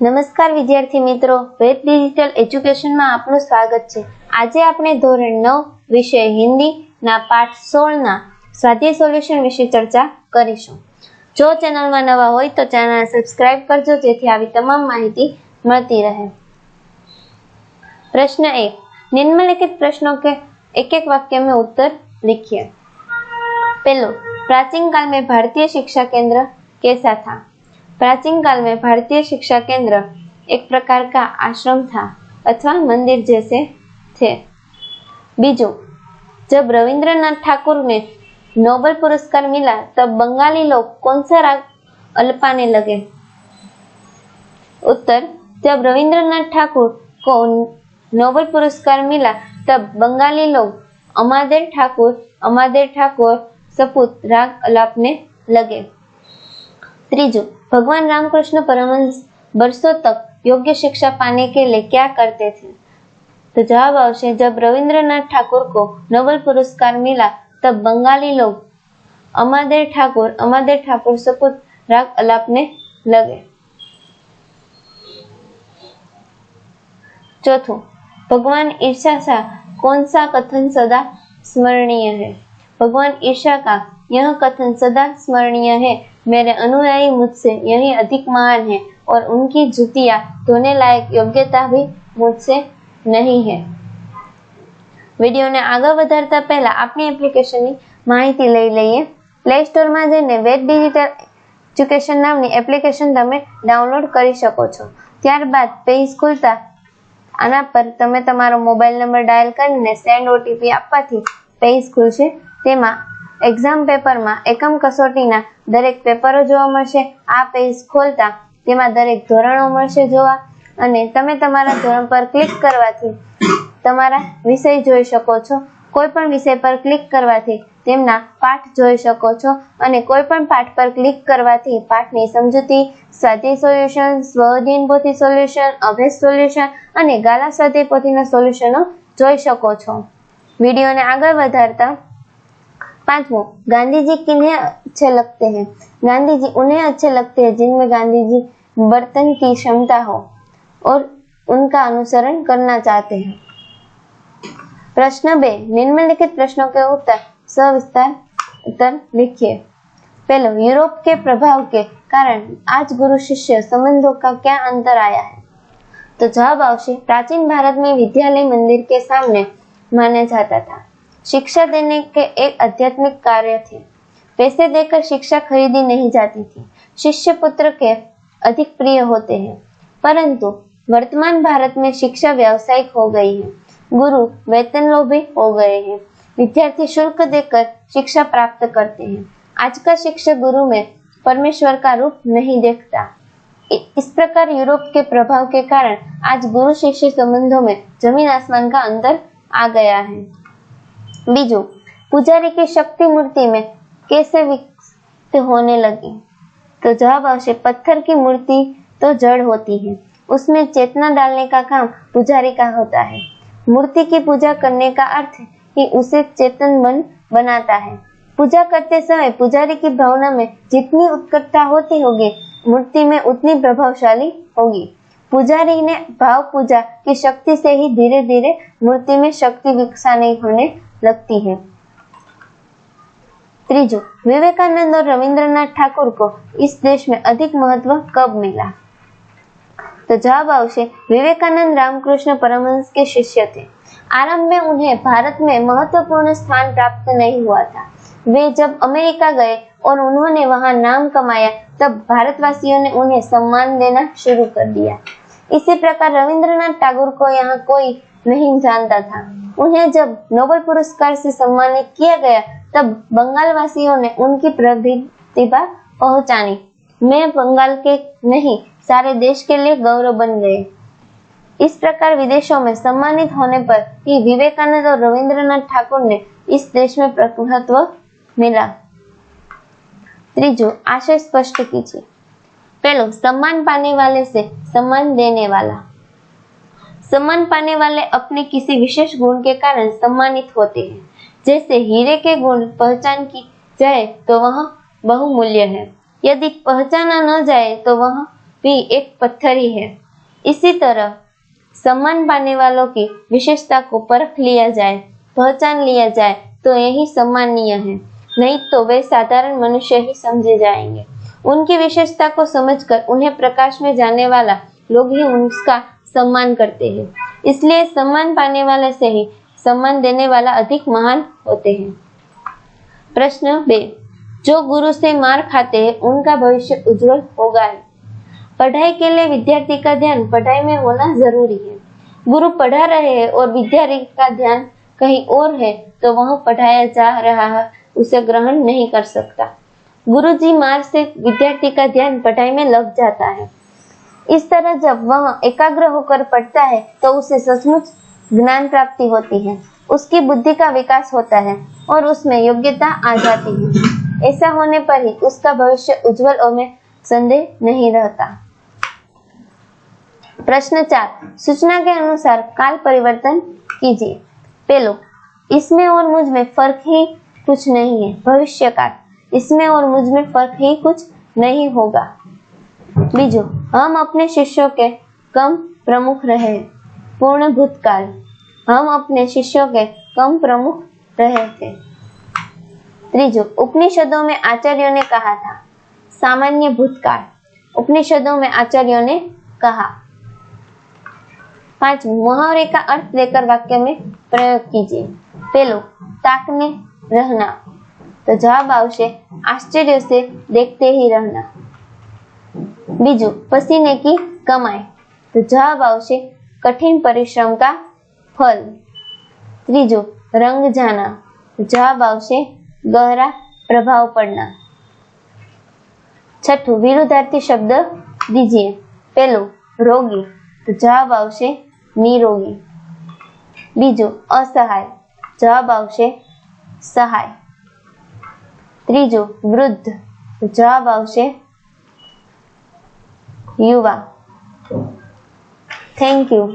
નમસ્કાર વિદ્યાર્થી મિત્રો. વેદ ડિજિટલ એજ્યુકેશનમાં આપનું સ્વાગત છે. આજે આપણે ધોરણ નવ, વિષય હિન્દીના પાઠ સોળના સ્વાધ્યાય સોલ્યુશન વિશે ચર્ચા કરીશું. જો ચેનલમાં નવા હોય તો ચેનલને સબસ્ક્રાઇબ કરજો, જેથી આવી તમામ માહિતી મળતી રહે. પ્રશ્ન એક. નિમ્નલિખિત પ્રશ્નો કે એક એક વાક્ય મેં ઉત્તર લખીએ પેલો પ્રાચીન કાલ મેં ભારતીય શિક્ષા કેન્દ્ર કેસા થા? प्राचीन काल में भारतीय शिक्षा केंद्र एक प्रकार का आश्रम था अथवा मंदिर जैसे थे बीजो जब रविंद्रनाथ ठाकुर ने नोबल पुरस्कार मिला तब बंगाली लोग कौन सा राग अल्पाने लगे उत्तर जब रविंद्रनाथ ठाकुर को नोबल पुरस्कार मिला तब बंगाली लोग अमादेर ठाकुर अमादेर ठाकुर सपूत राग अलापने लगे त्रीजो भगवान रामकृष्ण परमहंस बरसों तक योग्य शिक्षा पाने के लिए क्या करते थे तो जवाब आवश्य जब रविंद्रनाथ ठाकुर को नोबल पुरस्कार मिला तब बंगाली लोग अमादेर ठाकुर अमादेर ठाकुर सपूत राग अलापने लगे चौथो भगवान ईर्षा सा कौन सा कथन सदा स्मरणीय है भगवान ईर्षा का यह कथन सदा स्मरणीय है मेरे अनुयायी मुझसे यही अधिक महान है और उनकी जुतियां धोने लायक योग्यता भी मुझसे નહીં હે વિડીયોને આગળ વધારતા પહેલા આપણી એપ્લિકેશનની માહિતી લઈ લઈએ પ્લે સ્ટોરમાં જઈને વેદ ડિજિટલ એજ્યુકેશન નામની એપ્લિકેશન તમે ડાઉનલોડ કરી શકો છો ત્યારબાદ પેજ ખુલતા આના પર તમે તમારો મોબાઈલ નંબર ડાયલ કરીને સેન્ડ ઓટીપી આપવાથી પેજ ખુલશે તેમાં એક્ઝામ પેપરમાં એકમ કસોટીના દરેક પેપરો જોવા મળશે, આ પેજ ખોલતા તેમાં દરેક ધોરણો મળશે જોવા. અને તમે તમારા ધોરણ પર ક્લિક કરવાથી તમારા વિષય જોઈ શકો છો. કોઈ પણ વિષય પર ક્લિક કરવાથી તેમના પાઠ જોઈ શકો છો. અને કોઈ પણ પાઠ પર ક્લિક કરવાથી પાઠની સમજૂતી સ્વાધ્યાય સોલ્યુશન સ્વઅધ્યયન પોથી સોલ્યુશન અભ્યાસ સોલ્યુશન અને ગાલા સ્વાધ્યાય પોથીના સોલ્યુશનો જોઈ શકો છો. વિડીયોને આગળ વધારતા पांचवो गांधी जी किन्हें अच्छे लगते हैं? गांधी जी उन्हें अच्छे लगते हैं जिनमें गांधी जी बर्तन की क्षमता हो और उनका अनुसरण करना चाहते हैं। प्रश्न बे, निम्नलिखित प्रश्नों के उत्तर, सविस्तार उत्तर लिखिए। पहलो, यूरोप के प्रभाव के कारण आज गुरु शिष्य संबंधों का क्या अंतर आया है? तो जवाब आवश्य प्राचीन भारत में विद्यालय मंदिर के सामने माना जाता था। शिक्षा देने के एक आध्यात्मिक कार्य थे। पैसे देकर शिक्षा खरीदी नहीं जाती थी। शिष्य पुत्र के अधिक प्रिय होते हैं। परंतु वर्तमान भारत में शिक्षा व्यावसायिक हो गई है। गुरु वेतन लोभी हो गए हैं। विद्यार्थी शुल्क देकर शिक्षा प्राप्त करते हैं। आज का शिक्षक गुरु में परमेश्वर का रूप नहीं देखता। इस प्रकार यूरोप के प्रभाव के कारण आज गुरु शिष्य संबंधों में ज़मीन आसमान का अंतर आ गया है। बीजू, पुजारी की शक्ति मूर्ति में कैसे विकसित होने लगी? तो जवाब आवश्य पत्थर की मूर्ति तो जड़ होती है। उसमें चेतना डालने का काम पुजारी का होता है। मूर्ति की पूजा करने का अर्थ ही उसे चेतन बन बनाता है। पूजा करते समय पुजारी की भावना में जितनी उत्कटता होती होगी, मूर्ति में उतनी प्रभावशाली होगी। पुजारी ने भाव पूजा की शक्ति से ही धीरे धीरे मूर्ति में शक्ति विकसाने होने लगती है। त्रिजो, विवेकानंद और रविंद्रनाथ ठाकुर को इस देश में अधिक महत्व कब मिला? तो जवाब आवश्य विवेकानंद रामकृष्ण परमहंस के शिष्य थे। आरंभ में उन्हें भारत में महत्वपूर्ण स्थान प्राप्त नहीं हुआ था। वे जब अमेरिका गए और उन्होंने वहाँ नाम कमाया, तब भारतवासियों ने उन्हें सम्मान देना शुरू कर दिया। इसी प्रकार रविंद्रनाथ टैगोर को यहाँ कोई नहीं जानता था। उन्हें जब नोबेल पुरस्कार से सम्मानित किया गया, तब बंगाल वासियों ने उनकी प्रतिभा पहचानी। मैं बंगाल के नहीं, सारे देश के लिए गौरव बन गए इस प्रकार विदेशों में सम्मानित होने पर ही विवेकानंद और रविंद्रनाथ ठाकुर ने इस देश में प्रभुत्व मिला। त्रिजो, आशय स्पष्ट कीजिए। पहलो सम्मान पाने वाले से सम्मान देने वाला। सम्मान पाने वाले अपने किसी विशेष गुण के कारण सम्मानित होते हैं। जैसे हीरे के गुण पहचान की जाए तो वह बहुमूल्य है। यदि पहचाना न जाए तो वह भी एक पत्थर ही। है इसी तरह सम्मान पाने वालों की विशेषता को परख लिया जाए, पहचान लिया जाए तो यही सम्मानीय है। नहीं तो वे साधारण मनुष्य ही समझे जाएँगे। उनकी विशेषता को समझकर, उन्हें प्रकाश में जाने वाला लोग ही उसका सम्मान करते हैं। इसलिए सम्मान पाने वाले से ही सम्मान देने वाला अधिक महान होते हैं। प्रश्न बे, जो गुरु से मार खाते हैं, उनका भविष्य उज्जवल होगा पढ़ाई के लिए विद्यार्थी का ध्यान पढ़ाई में होना ज़रूरी है। गुरु पढ़ा रहे हैं और विद्यार्थी का ध्यान कहीं और है तो वह पढ़ाया जा रहा है, उसे ग्रहण नहीं कर सकता। गुरु जी मार से विद्यार्थी का ध्यान पढ़ाई में लग जाता है। इस तरह जब वह एकाग्र होकर पढ़ता है तो उसे सचमुच ज्ञान प्राप्ति होती है। उसकी बुद्धि का विकास होता है और उसमें योग्यता आ जाती है। ऐसा होने पर ही उसका भविष्य उज्जवल और में संदेह नहीं रहता। प्रश्न चार, सूचना के अनुसार काल परिवर्तन कीजिए। पहलो इसमें और मुझमें फ़र्क ही कुछ नहीं है। भविष्य काल इसमें और मुझमें फ़र्क ही कुछ नहीं होगा। बीजो, हम अपने शिष्यों के कम प्रमुख रहे। पूर्ण भूतकाल, हम अपने शिष्यों के कम प्रमुख रहे थे। त्रीजो, उपनिषदों में आचार्यों ने कहा था, सामान्य भूतकाल, उपनिषदों में आचार्यों ने कहा। पाँच, मुहावरे का अर्थ लेकर वाक्य में प्रयोग कीजिए। पहलो ताकने रहना। तो जवाब आश्चर्य से देखते ही रहना। बीजू पसीने की कमाई। तो जवाब कठिन परिश्रम का फल। तीजो रंग जाना। तो जवाब गहरा प्रभाव पड़ना। छठू विरुद्धार्थी शब्द दीजिए। पेलो रोगी। तो जवाब आरोगी बीजो असहाय। जवाब सहाय, ત્રીજું વૃદ્ધ. જવાબ આવશે યુવા. Thank you